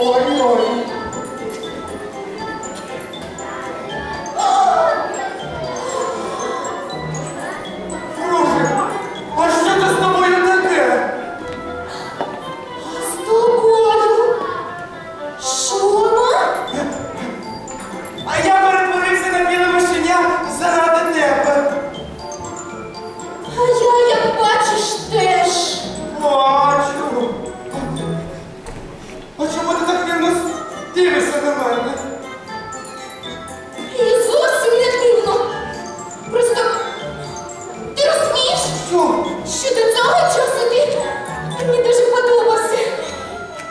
ഓടി ഓടി дивишся на ну, зовсім не дивно. Просто ти розумієш, Що? що до цього часу ти, мені дуже подобався.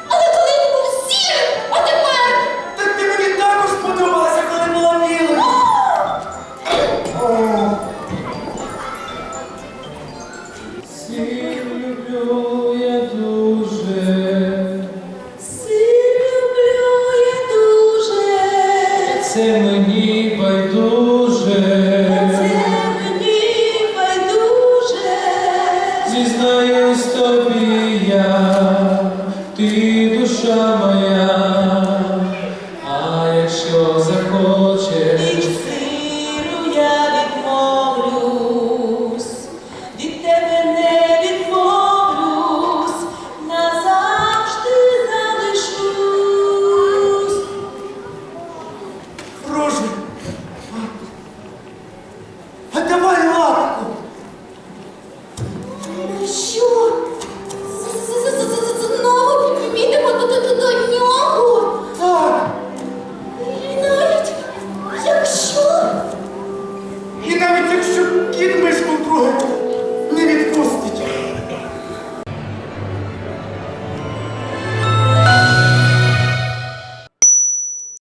Але коли він був сірим, а тепер. Так ти мені також подобалася, коли була білою. О! Всім. мені байдуже, це мені байдуже, зізнаюсь тобі я, ти душа моя, а якщо захочеш. що?